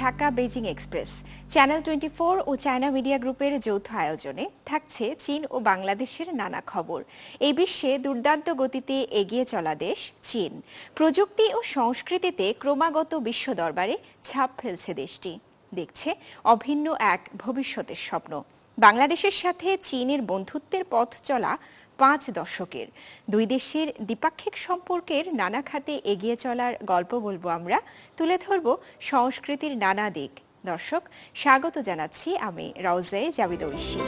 Dhaka Beijing express. Channel twenty ও China media গ্রুপের যৌথ আয়োজনে থাকছে চীন ও বাংলাদেশের নানা খবর। এই বিশ্বে দুর্দান্ত গতিতে এগিয়ে চলা দেশ চীন। প্রযুক্তি ও সংস্কৃতিতে ক্রমাগত বিশ্ব দরবারে ছাপ ফেলছে দেশটি। দেখছে অভিন্ন এক ভবিষ্যতের স্বপ্ন। বাংলাদেশের সাথে চীনের বন্ধুত্বের পথ চলা পাঁচ দশকের। দুই দেশের দ্বিপাক্ষিক সম্পর্কের নানা খাতে এগিয়ে চলার গল্প বলব আমরা। তুলে ধরব সংস্কৃতির নানা দিক। দর্শক, স্বাগত জানাচ্ছি আমি রাউজে জাবিদ ঐশী।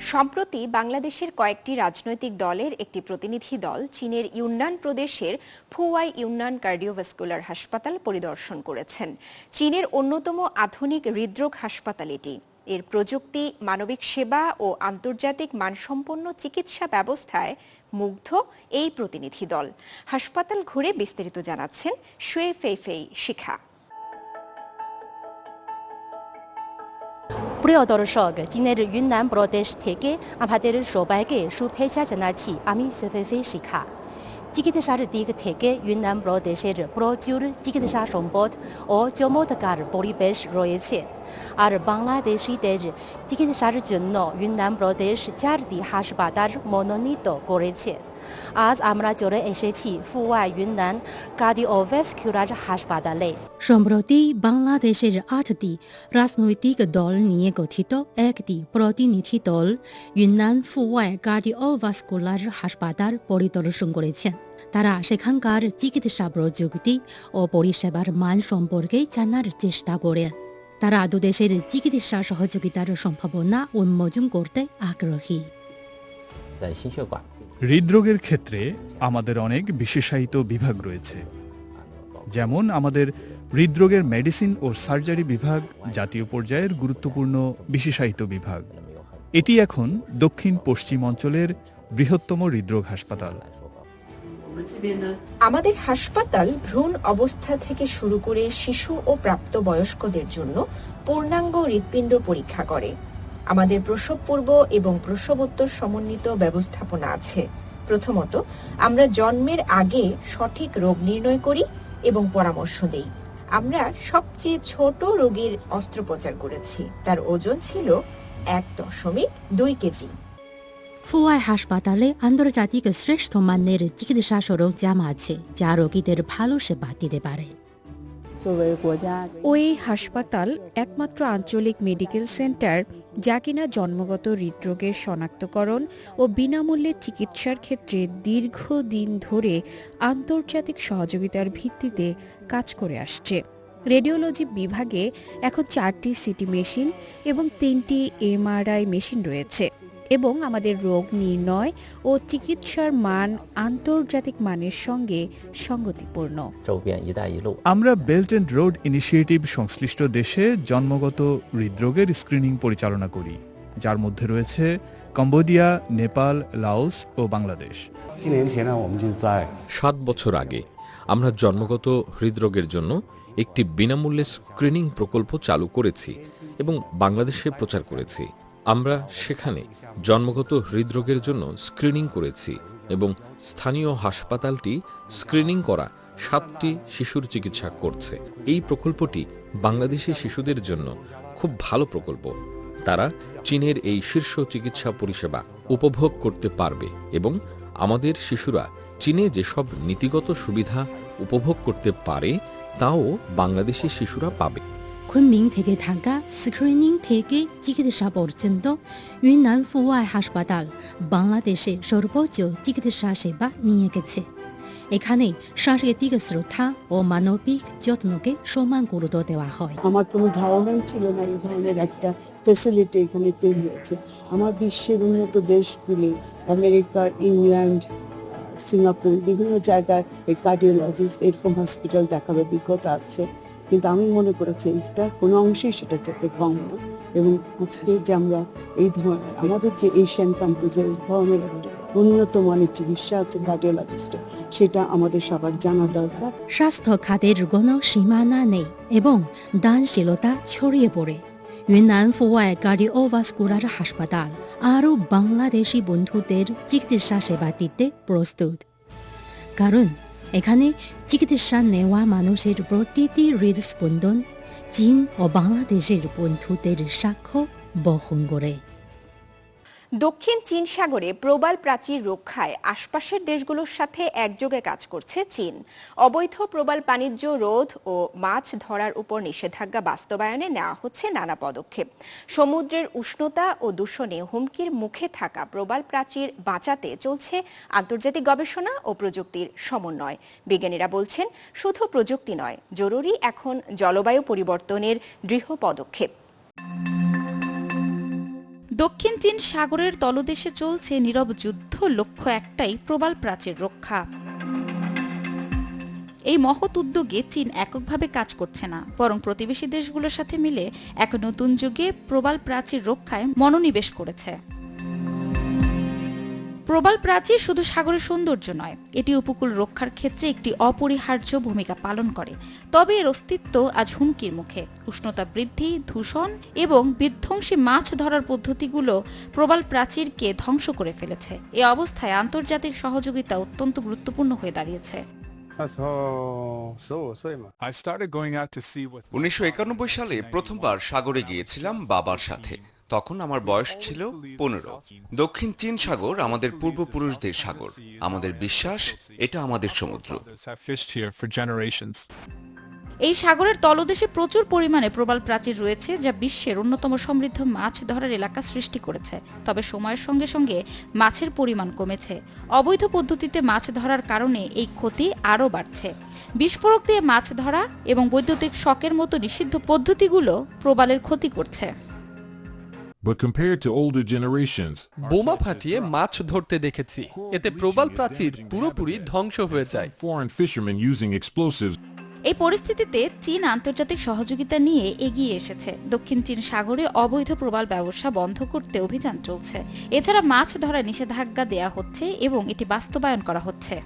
সম্প্রতি বাংলাদেশের কয়েকটি রাজনৈতিক দলের একটি প্রতিনিধি দল চীনের ইউনান প্রদেশের ফুয়াই ইউনান কার্ডিওভাস্কুলার হাসপাতাল পরিদর্শন করেছেন। চীনের অন্যতম আধুনিক হৃদরোগ হাসপাতাল এটি। এর প্রযুক্তি, মানবিক সেবা ও আন্তর্জাতিক মানসম্পন্ন চিকিৎসা ব্যবস্থায় মুগ্ধ এই প্রতিনিধি দল। হাসপাতাল ঘুরে বিস্তারিত জানাচ্ছেন শুয়ে ফেইফেই শিখা। প্রিয় দর্শক, চীনের ইউনান প্রদেশ থেকে আমাদের সবাইকে শুভেচ্ছা জানাচ্ছি আমি সুফেফে শিখা। চিকিৎসার দিক থেকে ইউনান প্রদেশের প্রচুর চিকিৎসা সম্পদ ও চমৎকার পরিবেশ রয়েছে আর বাংলাদেশিদের চিকিৎসার জন্য ইউনান প্রদেশ চারটি হাসপাতাল মনোনীত করেছে আজ আমরা চলে এসেছি ফুয়াই ইউনান কার্ডিওভ্যাসকুলার হাসপাতালে। সম্প্রতি বাংলাদেশের আটটি রাজনৈতিক দল নিয়ে গঠিত একটি প্রতিনিধি দল ইউনান ফুয়াই কার্ডিওভাস্কুলার হাসপাতাল পরিদর্শন করেছেন তারা সেখানকার চিকিৎসা প্রযুক্তি ও পরিষেবার মান সম্পর্কে জানার চেষ্টা করেন তারা দুদেশের চিকিৎসা সহযোগিতার সম্ভাবনা উন্মোচন করতে আগ্রহী। হৃদরোগের ক্ষেত্রে আমাদের অনেক বিশেষায়িত বিভাগ রয়েছে। যেমন আমাদের হৃদরোগের মেডিসিন ও সার্জারি বিভাগ জাতীয় পর্যায়ের গুরুত্বপূর্ণ বিশেষায়িত বিভাগ। এটি এখন দক্ষিণ পশ্চিম অঞ্চলের বৃহত্তম হৃদরোগ হাসপাতাল। আমাদের হাসপাতাল ভ্রূণ অবস্থা থেকে শুরু করে শিশু ও প্রাপ্তবয়স্কদের জন্য পূর্ণাঙ্গ হৃৎপিণ্ড পরীক্ষা করে। আমাদের প্রসব পূর্ব এবং প্রসবোত্তর সমন্বিত ব্যবস্থাপনা আছে। প্রথমত, আমরা জন্মের আগে সঠিক রোগ নির্ণয় করি এবং পরামর্শ দেই। আমরা সবচেয়ে ছোট রোগীর অস্ত্রোপচার করেছি। তার ওজন ছিল এক দশমিক দুই কেজি। ফুয়াই হাসপাতালে আন্তর্জাতিক শ্রেষ্ঠ মানের চিকিৎসা সরঞ্জাম আছে, যা রোগীদের ভালো সেবা দিতে পারে। ওই হাসপাতাল একমাত্র আঞ্চলিক মেডিকেল সেন্টার, যা কিনা জন্মগত হৃদরোগের শনাক্তকরণ ও বিনামূল্যে চিকিৎসার ক্ষেত্রে দীর্ঘদিন ধরে আন্তর্জাতিক সহযোগিতার ভিত্তিতে কাজ করে আসছে। রেডিওলজি বিভাগে এখন চারটি সিটি মেশিন এবং তিনটি এমআরআই মেশিন রয়েছে। এবং আমাদের রোগ নির্ণয় ও চিকিৎসার মান আন্তর্জাতিক মানের সঙ্গে সঙ্গতিপূর্ণ। আমরা বেল্ট অ্যান্ড রোড ইনিশিয়েটিভ সংশ্লিষ্ট দেশে জন্মগত হৃদরোগের স্ক্রিনিং পরিচালনা করি যার মধ্যে রয়েছে কম্বোডিয়া নেপাল লাওস ও বাংলাদেশ। সাত বছর আগে আমরা জন্মগত হৃদরোগের জন্য একটি বিনামূল্যে স্ক্রিনিং প্রকল্প চালু করেছি এবং বাংলাদেশে প্রচার করেছি। আমরা সেখানে জন্মগত হৃদরোগের জন্য স্ক্রিনিং করেছি এবং স্থানীয় হাসপাতালটি স্ক্রিনিং করা সাতটি শিশুর চিকিৎসা করছে। এই প্রকল্পটি বাংলাদেশি শিশুদের জন্য খুব ভালো প্রকল্প। তারা চীনের এই শীর্ষ চিকিৎসা পরিষেবা উপভোগ করতে পারবে এবং আমাদের শিশুরা চীনে যেসব নীতিগত সুবিধা উপভোগ করতে পারে, তাও বাংলাদেশি শিশুরা পাবে। Kunming থেকে ঢাকা স্ক্রিনিং থেকে চিকিৎসা পর্যন্ত ইউনান ফুয়াই হাসপাতাল বাংলাদেশে সর্বোচ্চ চিকিৎসা সেবা নিয়ে গেছে এখানে শারীরিক শ্রদ্ধা ও মানবিক যত্নকে সমান গুরুত্ব দেওয়া হয়। আমার কোনো ধারণাই ছিল না এই ধরনের একটা ফেসিলিটি এখানে তৈরি হয়েছে। আমার বিশ্বের উন্নত দেশগুলি, আমেরিকা, ইংল্যান্ড সিঙ্গাপুর, বিভিন্ন জায়গায় এই কার্ডিওলজিস্ট এরকম হসপিটাল দেখার অভিজ্ঞতা আছে। কিন্তু আমি মনে করেছি এটা কোনো অংশেই সেটা যাতে কম না। এবং আজকে যে আমরা এই ধরনের, আমাদের যে এশিয়ান কান্ট্রিজে এই ধরনের উন্নত মানের চিকিৎসা আছে কার্ডিওলজিস্টের সেটা আমাদের সবার জানা দরকার। স্বাস্থ্য খাতের কোনো সীমানা নেই এবং দানশীলতা ছড়িয়ে পড়ে। ইউনান ফুয়াই কার্ডিওভাস্কুলার হাসপাতাল, আরও বাংলাদেশি বন্ধুদের চিকিৎসা সেবা দিতে প্রস্তুত। কারণ এখানে চিকিৎসা নেওয়া মানুষের প্রতিটি হৃদস্পন্দন চীন ও বাংলাদেশের বন্ধুদের সাক্ষ্য বহন করে। দক্ষিণ চীন সাগরে প্রবাল প্রাচীর রক্ষায় আশপাশের দেশগুলোর সাথে একযোগে কাজ করছে চীন। অবৈধ প্রবাল বাণিজ্য, রোধ ও মাছ ধরার উপর নিষেধাজ্ঞা বাস্তবায়নে নেওয়া হচ্ছে নানা পদক্ষেপ। সমুদ্রের উষ্ণতা ও দূষণে হুমকির মুখে থাকা প্রবাল প্রাচীর বাঁচাতে চলছে আন্তর্জাতিক গবেষণা ও প্রযুক্তির সমন্বয়। বিজ্ঞানীরা বলছেন, শুধু প্রযুক্তি নয়, জরুরি এখন জলবায়ু পরিবর্তনের দৃঢ় পদক্ষেপ। দক্ষিণ চীন সাগরের তলদেশে চলছে নীরব যুদ্ধ, লক্ষ্য একটাই, প্রবাল প্রাচীর রক্ষা। এই মহৎ উদ্যোগে চীন এককভাবে কাজ করছে না, বরং প্রতিবেশী দেশগুলোর সাথে মিলে এক নতুন যুগে প্রবাল প্রাচীর রক্ষায় মনোনিবেশ করেছে। প্রবাল প্রাচীর শুধু সাগরের সৌন্দর্য নয় এটি উপকূল রক্ষার ক্ষেত্রে একটি অপরিহার্য ভূমিকা পালন করে। তবে এর অস্তিত্ব আজ হুমকির মুখে। উষ্ণতা বৃদ্ধি দূষণ এবং বিধ্বংসী মাছ ধরার পদ্ধতিগুলো প্রবাল প্রাচীরকে ধ্বংস করে ফেলেছে। এ অবস্থায় আন্তর্জাতিক সহযোগিতা অত্যন্ত গুরুত্বপূর্ণ হয়ে দাঁড়িয়েছে। উনিশশো একানব্বই সালে প্রথমবার সাগরে গিয়েছিলাম বাবার সাথে। তখন আমার বয়স ছিল পনেরো। দক্ষিণ চীন সাগর আমাদের পূর্বপুরুষদের সাগর। আমাদের বিশ্বাস এটা আমাদের সমুদ্র. এই সাগরের তলদেশে প্রচুর পরিমাণে প্রবাল প্রাচীর রয়েছে যা বিশ্বের অন্যতম সমৃদ্ধ মাছ ধরার এলাকা সৃষ্টি করেছে। তবে সময়ের সঙ্গে সঙ্গে মাছের পরিমাণ কমেছে। অবৈধ পদ্ধতিতে মাছ ধরার কারণে এই ক্ষতি আরও বাড়ছে। বিস্ফোরক দিয়ে মাছ ধরা এবং বৈদ্যুতিক শকের মতো নিষিদ্ধ পদ্ধতিগুলো প্রবালের ক্ষতি করছে। বোমা ফাটিয়ে মাছ ধরতে দেখেছি। এতে প্রবাল প্রাচীর পুরোপুরি ধ্বংস হয়ে যায়। foreign fishermen using explosives এই পরিস্থিতিতে চীন আন্তর্জাতিক সহযোগিতা নিয়ে এগিয়ে এসেছে। দক্ষিণ চীন সাগরে অবৈধ প্রবাল ব্যবসা বন্ধ করতে অভিযান চলছে। এছাড়া মাছ ধরা নিষেধাজ্ঞা দেয়া হচ্ছে এবং এটি বাস্তবায়ন করা হচ্ছে।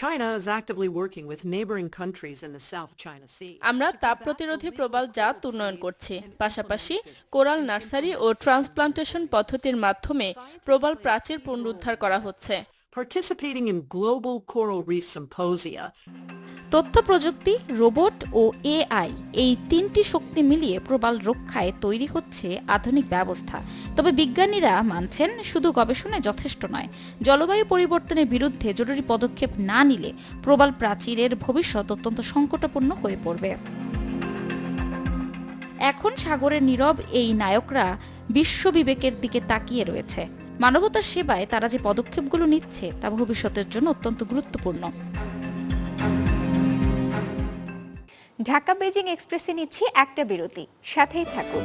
China is actively working with neighboring countries in the South China Sea. আমরা তাপ প্রতিরোধী প্রবাল জাত উন্নয়ন করছি। পাশাপাশি কোরাল নার্সারি ও ট্রান্সপ্লান্টেশন পদ্ধতির মাধ্যমে প্রবাল প্রাচীর পুনরুদ্ধার করা হচ্ছে। Participating in global coral reef symposia, তথ্য প্রযুক্তি রোবট ও এআই এই তিনটি শক্তি মিলিয়ে প্রবাল রক্ষায় তৈরি হচ্ছে আধুনিক ব্যবস্থা। তবে বিজ্ঞানীরা মানছেন শুধু গবেষণায় যথেষ্ট নয় জলবায়ু পরিবর্তনের বিরুদ্ধে জরুরি পদক্ষেপ না নিলে প্রবাল প্রাচীরের ভবিষ্যৎ অত্যন্ত সংকটাপন্ন হয়ে পড়বে। এখন সাগরের নীরব এই নায়করা বিশ্ব বিবেকের দিকে তাকিয়ে রয়েছে। মানবতার সেবায় তারা যে পদক্ষেপগুলো নিচ্ছে তা ভবিষ্যতের জন্য অত্যন্ত গুরুত্বপূর্ণ। ঢাকা বেজিং এক্সপ্রেসে নিচ্ছি একটা বিরতি। সাথেই থাকুন।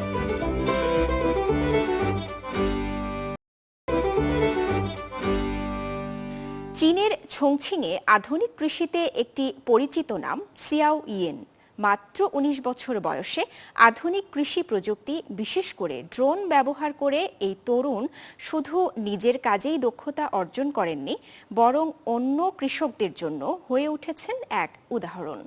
চীনের ছংছিংয়ে আধুনিক কৃষিতে একটি পরিচিত নাম সিয়াও ইয়েন মাত্র ১৯ বছর বয়সে আধুনিক কৃষি প্রযুক্তি, বিশেষ করে ড্রোন ব্যবহার করে এই তরুণ শুধু নিজের কাজেই দক্ষতা অর্জন করেননি, বরং অন্য কৃষকদের জন্য হয়ে উঠেছেন এক উদাহরণ।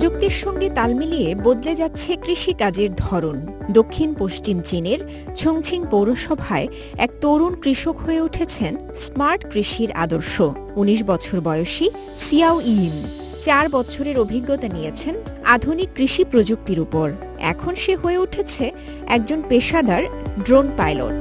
প্রযুক্তির সঙ্গে তাল মিলিয়ে বদলে যাচ্ছে কৃষিকাজের ধরন। দক্ষিণ পশ্চিম চীনের ছংছিং পৌরসভায় এক তরুণ কৃষক হয়ে উঠেছেন স্মার্ট কৃষির আদর্শ। ১৯ বছর বয়সী সিয়াও ইন চার বছরের অভিজ্ঞতা নিয়েছেন আধুনিক কৃষি প্রযুক্তির উপর। এখন সে হয়ে উঠেছে একজন পেশাদার ড্রোন পাইলট।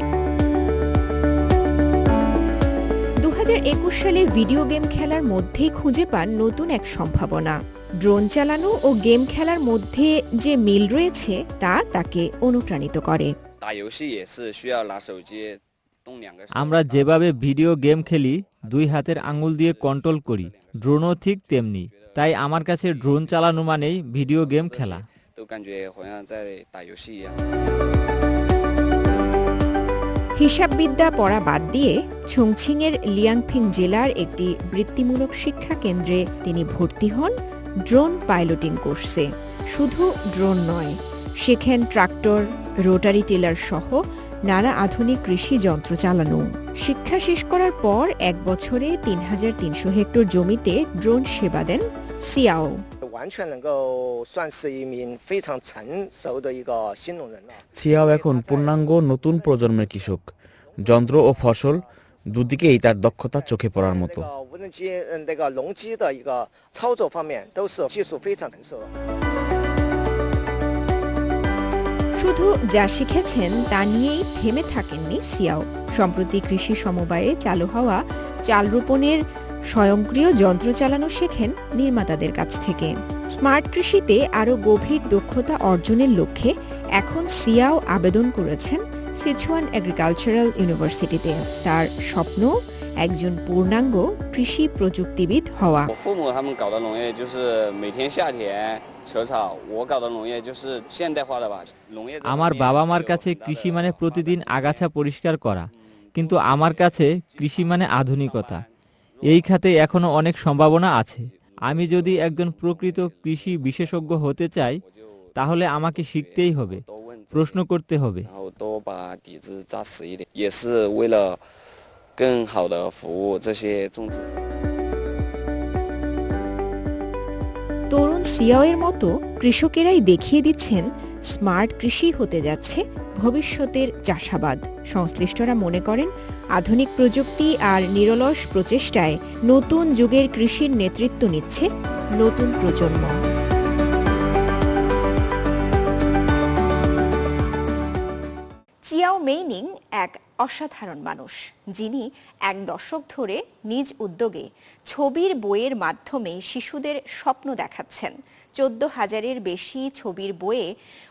দু হাজার একুশ সালে ভিডিও গেম খেলার মধ্যেই খুঁজে পান নতুন এক সম্ভাবনা। ড্রোন চালানো ও গেম খেলার মধ্যে যে মিল রয়েছে তা তাকে অনুপ্রাণিত করে। আমরা যেভাবে ভিডিও গেম খেলি দুই হাতের আঙুল দিয়ে কন্ট্রোল করি ড্রোনও ঠিক তেমনি। তাই আমার কাছে ড্রোন চালানো মানেই ভিডিও গেম খেলা। হিসাববিদ্যা পড়া বাদ দিয়ে ছংছিংয়ের লিয়াংফিং জেলার একটি বৃত্তিমূলক শিক্ষা কেন্দ্রে তিনি ভর্তি হন। ড্রোন পাইলটিং করছে। শুধু ড্রোন নয় শেখেন ট্রাক্টর, রোটারি টেলার সহ নানা আধুনিক কৃষি যন্ত্র চালানো। শিক্ষা শেষ করার পর এক বছরে তিন হাজার তিনশো হেক্টর জমিতে ড্রোন সেবা দেন সিয়াও। সিয়াও এখন পূর্ণাঙ্গ নতুন প্রজন্মের কৃষক। যন্ত্র ও ফসল দুদিকেই তার দক্ষতা চোখে পড়ার মতো। শুধু যা শিখেছেন তা নিয়েই থেমে থাকেননি সিয়াও। সম্প্রতি কৃষি সমবায়ে চালু হওয়া চাল রোপণের স্বয়ংক্রিয় যন্ত্র চালানো শেখেন নির্মাতাদের কাছ থেকে। স্মার্ট কৃষিতে আরও গভীর দক্ষতা অর্জনের লক্ষ্যে এখন সিয়াও আবেদন করেছেন সিচুয়ান এগ্রিকালচারাল ইউনিভার্সিটিতে তার স্বপ্ন একজন পূর্ণাঙ্গ কৃষি প্রযুক্তিবিদ হওয়া। আমার বাবা মার কাছে কৃষি মানে প্রতিদিন আগাছা পরিষ্কার করা। কিন্তু আমার কাছে কৃষি মানে আধুনিকতা। এই খাতে এখনও অনেক সম্ভাবনা আছে। আমি যদি একজন প্রকৃত কৃষি বিশেষজ্ঞ হতে চাই তাহলে আমাকে শিখতেই হবে প্রশ্ন করতে হবে। তরুণ সিয়াওয়ের মতো কৃষকেরাই দেখিয়ে দিচ্ছেন, স্মার্ট কৃষি হতে যাচ্ছে ভবিষ্যতের চাষাবাদ। সংশ্লিষ্টরা মনে করেন, আধুনিক প্রযুক্তি আর নিরলস প্রচেষ্টায় নতুন যুগের কৃষির নেতৃত্ব নিচ্ছে নতুন প্রজন্ম। চিয়াও মেইনিং এক অসাধারণ মানুষ, যিনি এক দশক ধরে নিজ উদ্যোগে ছবির বইয়ের মাধ্যমে শিশুদের স্বপ্ন দেখাচ্ছেন। চোদ্দ হাজারের বেশি ছবির বইয়ে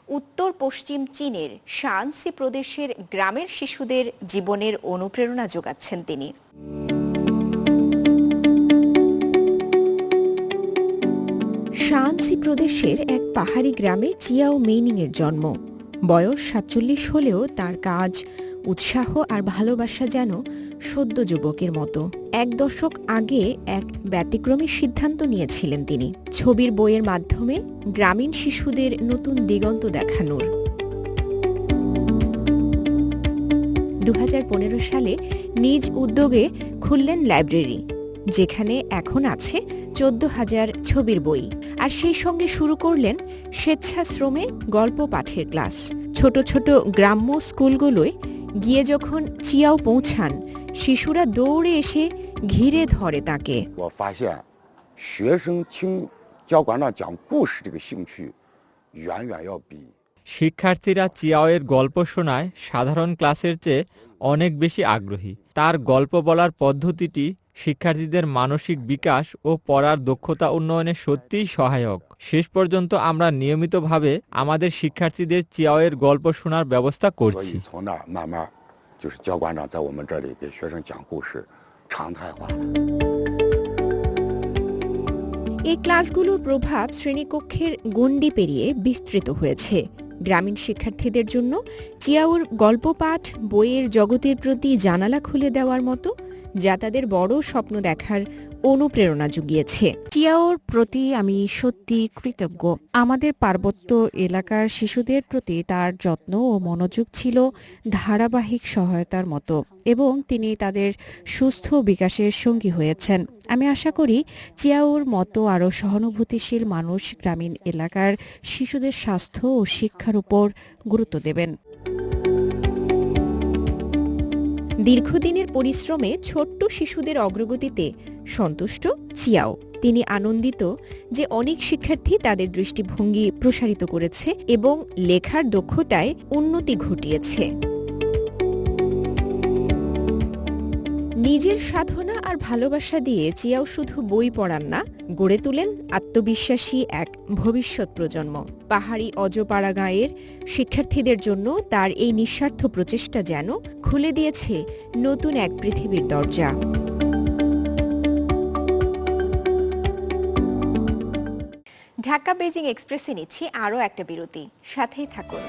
উত্তর পশ্চিম চীনের শানসি প্রদেশের গ্রামের শিশুদের জীবনের অনুপ্রেরণা যোগাচ্ছেন তিনি। শানসি প্রদেশের এক পাহাড়ি গ্রামে চিয়াও মেইনিংয়ের জন্ম। বয়স সাতচল্লিশ হলেও তার কাজ, উৎসাহ আর ভালোবাসা যেন সদ্য যুবকের মতো। এক দশক আগে এক ব্যতিক্রমী সিদ্ধান্ত নিয়েছিলেন তিনি। ছবির বইয়ের মাধ্যমে গ্রামীণ শিশুদের নতুন দিগন্ত দেখানোর। দু হাজার পনেরো সালে নিজ উদ্যোগে খুললেন লাইব্রেরি। যেখানে এখন আছে চোদ্দ হাজার ছবির বই। আর সেই সঙ্গে শুরু করলেন স্বেচ্ছাশ্রমে গল্প পাঠের ক্লাস। ছোট ছোট গ্রাম্য স্কুলগুলোয় গিয়ে যখন চিয়াও পৌঁছান, শিশুরা দৌড়ে এসে ঘিরে ধরে তাকে। শিক্ষার্থীরা চিয়াওয়ের গল্প শোনায় সাধারণ ক্লাসের চেয়ে অনেক বেশি আগ্রহী। তার গল্প বলার পদ্ধতিটি শিক্ষার্থীদের মানসিক বিকাশ ও পড়ার দক্ষতা উন্নয়নে সত্যিই সহায়ক। শেষ পর্যন্ত আমরা নিয়মিতভাবে আমাদের শিক্ষার্থীদের চিয়াওয়ের গল্প শোনার ব্যবস্থা করছি। এই ক্লাসগুলোর প্রভাব শ্রেণীকক্ষের গণ্ডি পেরিয়ে বিস্তৃত হয়েছে। গ্রামীণ শিক্ষার্থীদের জন্য চিয়াউর গল্প পাঠ বইয়ের জগতের প্রতি জানালা খুলে দেওয়ার মতো যা তাদের বড় স্বপ্ন দেখার অনুপ্রেরণা জুগিয়েছে। চিয়াওর প্রতি আমি সত্যি কৃতজ্ঞ। আমাদের পার্বত্য এলাকার শিশুদের প্রতি তার যত্ন ও মনোযোগ ছিল ধারাবাহিক সহায়তার মতো এবং তিনি তাদের সুস্থ বিকাশের সঙ্গী হয়েছেন। আমি আশা করি চিয়াওর মতো আরও সহানুভূতিশীল মানুষ গ্রামীণ এলাকার শিশুদের স্বাস্থ্য ও শিক্ষার উপর গুরুত্ব দেবেন। দীর্ঘদিনের পরিশ্রমে ছোট্ট শিশুদের অগ্রগতিতে সন্তুষ্ট চিয়াও। তিনি আনন্দিত যে অনেক শিক্ষার্থী তাদের দৃষ্টিভঙ্গি প্রসারিত করেছে এবং লেখার দক্ষতায় উন্নতি ঘটিয়েছে। নিজের সাধনা আর ভালোবাসা দিয়ে চিয়াও শুধু বই পড়ান না, গড়ে তোলেন আত্মবিশ্বাসী এক ভবিষ্যৎ প্রজন্ম। পাহাড়ি অজপাড়া গাঁয়ের শিক্ষার্থীদের জন্য তার এই নিঃস্বার্থ প্রচেষ্টা যেন খুলে দিয়েছে নতুন এক পৃথিবীর দরজা। ঢাকা বেজিং এক্সপ্রেসে নিচ্ছি আরও একটা বিরতি। সাথেই থাকুন।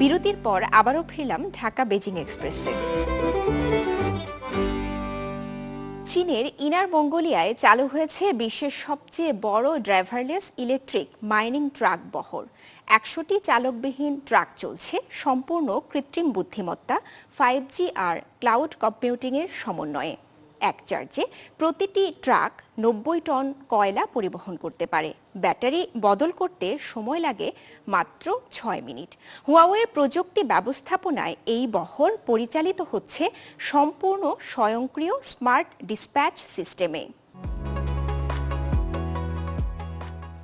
বিরতির পর আবারও ফিরলাম ঢাকা বেজিং এক্সপ্রেসে। চীনের ইনার মঙ্গোলিয়ায় চালু হয়েছে বিশ্বের সবচেয়ে বড় ড্রাইভারলেস ইলেকট্রিক মাইনিং ট্রাক বহর। একশোটি চালকবিহীন ট্রাক চলছে, সম্পূর্ণ কৃত্রিম বুদ্ধিমত্তা ফাইভ জি আর ক্লাউড কম্পিউটিংয়ের সমন্বয়ে। এক চার্জে প্রতিটি ট্রাক নব্বই টন কয়লা পরিবহন করতে পারে। ব্যাটারি বদল করতে সময় লাগে মাত্র ছয় মিনিট। হুয়াওয়ে প্রযুক্তি ব্যবস্থাপনায় এই বহর পরিচালিত হচ্ছে সম্পূর্ণ স্বয়ংক্রিয় স্মার্ট ডিসপ্যাচ সিস্টেমে।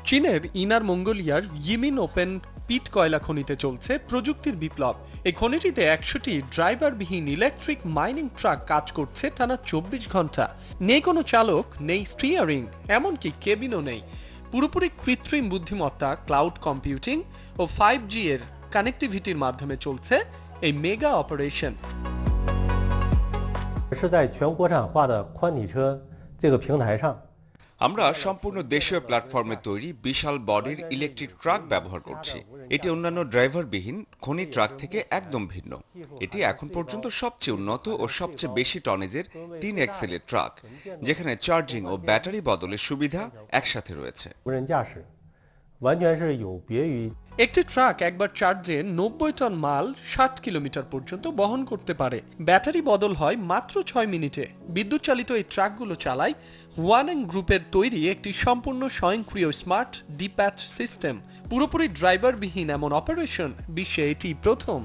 চীনের ইনার মঙ্গোলিয়ার ইমিন ওপেন পিট কয়লা খনিতে চলছে প্রযুক্তির বিপ্লব এই খনিটিতে একশোটি ড্রাইভারবিহীন ইলেকট্রিক মাইনিং ট্রাক কাজ করছে টানা চব্বিশ ঘন্টা নেই কোনো চালক নেই স্টিয়ারিং এমনকি কেবিনও নেই পুরোপুরি কৃত্রিম বুদ্ধিমত্তা ক্লাউড কম্পিউটিং ও ফাইভ জি এর কানেক্টিভিটির মাধ্যমে চলছে এই মেগা অপারেশন 是在全国产化的宽体车这个平台上， আমরা সম্পূর্ণ দেশীয় প্ল্যাটফর্মে তৈরি বিশাল বডির ইলেকট্রিক ট্রাক ব্যবহার করছি। এটি অন্যান্য ড্রাইভারবিহীন খনি ট্রাক থেকে একদম ভিন্ন। এটি এখন পর্যন্ত সবচেয়ে উন্নত ও সবচেয়ে বেশি টনেজের তিন এক্সেলের ট্রাক যেখানে চার্জিং ও ব্যাটারি বদলের সুবিধা একসাথে রয়েছে। 完全是有别于 একটি ট্রাক একবার চার্জে নব্বই টন মাল ষাট কিলোমিটার পর্যন্ত বহন করতে পারে ব্যাটারি বদল হয় মাত্র ছয় মিনিটে বিদ্যুৎ চালিত এই ট্রাকগুলো চালায় ওয়ান গ্রুপের তৈরি একটি সম্পূর্ণ স্বয়ংক্রিয় স্মার্ট ডিপ্যাচ সিস্টেম পুরোপুরি ড্রাইভারবিহীন এমন অপারেশন বিশ্বে এটি প্রথম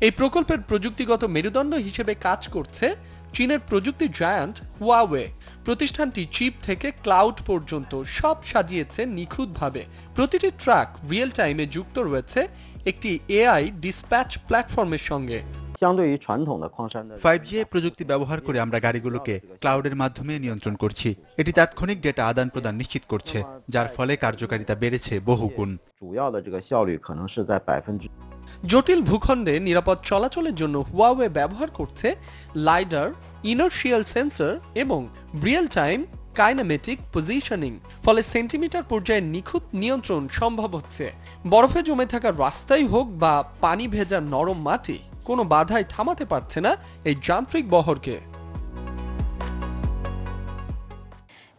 এই প্রকল্পের প্রযুক্তিগত মেরুদণ্ড হিসেবে কাজ করছে চীনের প্রযুক্তি জায়ান্ট হুয়াওয়ে প্রতিষ্ঠানটি চিপ থেকে ক্লাউড পর্যন্ত সব সাজিয়েছে নিখুঁতভাবে প্রতিটি ট্রাক রিয়েল টাইমে যুক্ত রয়েছে একটি এআই ডিসপ্যাচ প্ল্যাটফর্মের সঙ্গে 相对于传统的矿山的 ফাইভ জি প্রযুক্তি ব্যবহার করে আমরা গাড়িগুলোকে ক্লাউডের মাধ্যমে নিয়ন্ত্রণ করছি এটি তাৎক্ষণিক ডেটা আদান প্রদান নিশ্চিত করছে যার ফলে কার্যকারিতা বেড়েছে বহুগুণ জটিল ভূখণ্ডে নিরাপদ চলাচলের জন্য হুয়াওয়ে ব্যবহার করছে লাইডার ইনার্শিয়াল সেন্সর এবং রিয়েল টাইম কাইনামেটিক পজিশনিং ফলে সেন্টিমিটার পর্যায়ে নিখুঁত নিয়ন্ত্রণ সম্ভব হচ্ছে। বরফে জমে থাকা রাস্তাই হোক বা পানি ভেজা নরম মাটি, কোনো বাধাই থামাতে পারছে না এই যান্ত্রিক বহরকে।